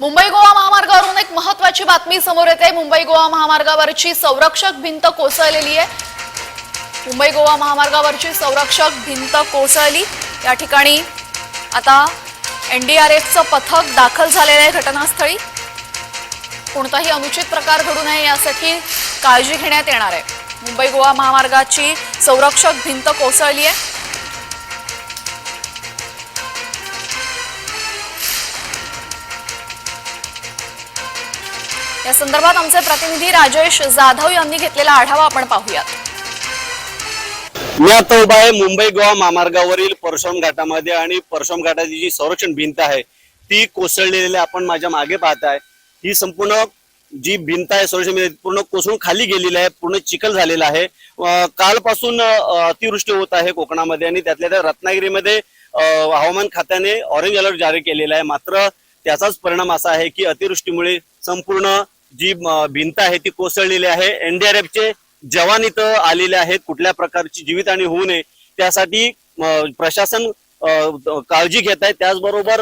मुंबई गोवा महामार्गावरून एक महत्वाची बातमी समोर येते. मुंबई गोवा महामार्गावरची संरक्षक भिंत कोसळलेली आहे. मुंबई गोवा महामार्गावरची संरक्षक भिंत कोसळली. या ठिकाणी आता एनडीआरएफचं पथक दाखल झालेलं आहे घटनास्थळी. कोणताही अनुचित प्रकार घडू नये यासाठी काळजी घेण्यात येणार आहे. मुंबई गोवा महामार्गाची संरक्षक भिंत कोसळली आहे. या संदर्भात आमचे प्रतिनिधी राजेश जाधव यांनी घेतलेला आढावा आपण पाहूयात. मी आता उभा आहे मुंबई गोवा महामार्गावरील परशुराम घाटामध्ये आणि परशुराम घाटाची जी संरक्षण भिंत आहे ती कोसळलेली आपण माझ्या मागे पाहताय ही संपूर्ण जी भिंत आहे संरक्षण भिंत पूर्ण कोसळून खाली गेलेली आहे पूर्ण चिखल झालेला आहे. कालपासून अतिवृष्टी होत आहे कोकणामध्ये आणि त्यातल्या त्या रत्नागिरीमध्ये हवामान खात्याने ऑरेंज अलर्ट जारी केलेला आहे. मात्र त्याचाच परिणाम असा आहे की अतिवृष्टीमुळे संपूर्ण जी भिंत आहे ती कोसळलेली आहे. एनडीआरएफचे जवान इथं आलेले आहेत. कुठल्या प्रकारची जीवितहानी होऊ नये त्यासाठी प्रशासन काळजी घेत आहे. त्याचबरोबर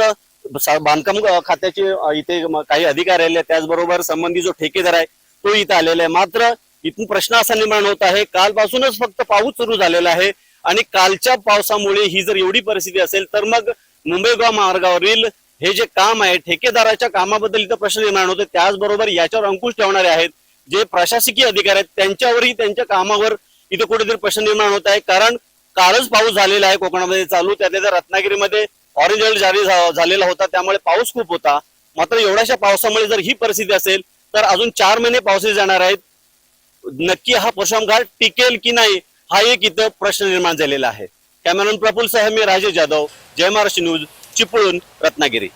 बांधकाम खात्याचे इथे काही अधिकारी आले त्याचबरोबर संबंधित जो ठेकेदार आहे तो इथं आलेला आहे. मात्र इथून प्रश्न असा निर्माण होत आहे कालपासूनच फक्त पाऊस सुरू झालेला आहे आणि कालच्या पावसामुळे ही जर एवढी परिस्थिती असेल तर मग मुंबई गोवा मार्गावरील हे जे काम आहे ठेकेदाराच्या कामाबद्दल इथं प्रश्न निर्माण होते त्याचबरोबर याच्यावर अंकुश ठेवणारे आहेत जे प्रशासकीय अधिकारी आहेत त्यांच्यावरही त्यांच्या कामावर इथं कुठेतरी प्रश्न निर्माण होत आहे. कारण कालच पाऊस झालेला आहे कोकणामध्ये चालू. त्यातल्या त्या रत्नागिरीमध्ये ऑरेंज अलर्ट जारी झालेला होता. त्यामुळे पाऊस खूप होता. मात्र एवढ्याशा पावसामुळे जर ही परिस्थिती असेल तर अजून चार महिने पावसाचे जाणार आहेत. नक्की हा परशुराम घाट टिकेल की नाही हा एक इथं प्रश्न निर्माण झालेला आहे. कॅमेरॉन प्रफुल साहेब मी राजेश जाधव. जय महाराष्ट्र न्यूज. चिपळूण रत्नागिरी.